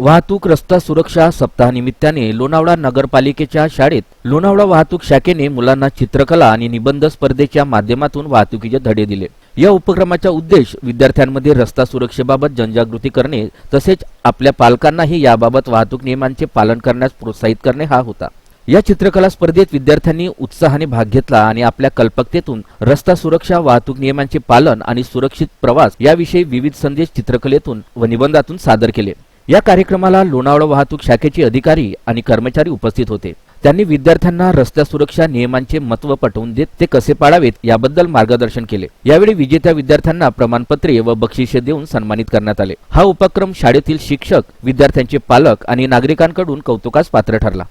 वाहतूक रस्ता सुरक्षा सप्ताहानिमित्ताने लोणावळा नगरपालिकेच्या शाळेत लोणावळा वाहतूक शाखेने मुलांना चित्रकला आणि निबंध स्पर्धेच्या माध्यमातून वाहतुकीचे धडे दिले. या उपक्रमाचा उद्देश विद्यार्थ्यांमध्ये रस्ता सुरक्षेबाबत जनजागृती करणे तसेच आपल्या पालकांनाही याबाबत वाहतूक नियमांचे पालन करण्यास प्रोत्साहित करणे हा होता. या चित्रकला स्पर्धेत विद्यार्थ्यांनी उत्साहाने भाग घेतला आणि आपल्या कल्पकतेतून रस्ता सुरक्षा वाहतूक नियमांचे पालन आणि सुरक्षित प्रवास याविषयी विविध संदेश चित्रकलेतून व निबंधातून सादर केले. या कार्यक्रमाला लोणावळा वाहतूक शाखेचे अधिकारी आणि कर्मचारी उपस्थित होते. त्यांनी विद्यार्थ्यांना रस्त्या सुरक्षा नियमांचे महत्त्व पटवून देत ते कसे पाळावेत याबद्दल मार्गदर्शन केले. यावेळी विजेत्या विद्यार्थ्यांना प्रमाणपत्रे व बक्षिसे देऊन सन्मानित करण्यात आले. हा उपक्रम शाळेतील शिक्षक विद्यार्थ्यांचे पालक आणि नागरिकांकडून कौतुकास पात्र ठरला.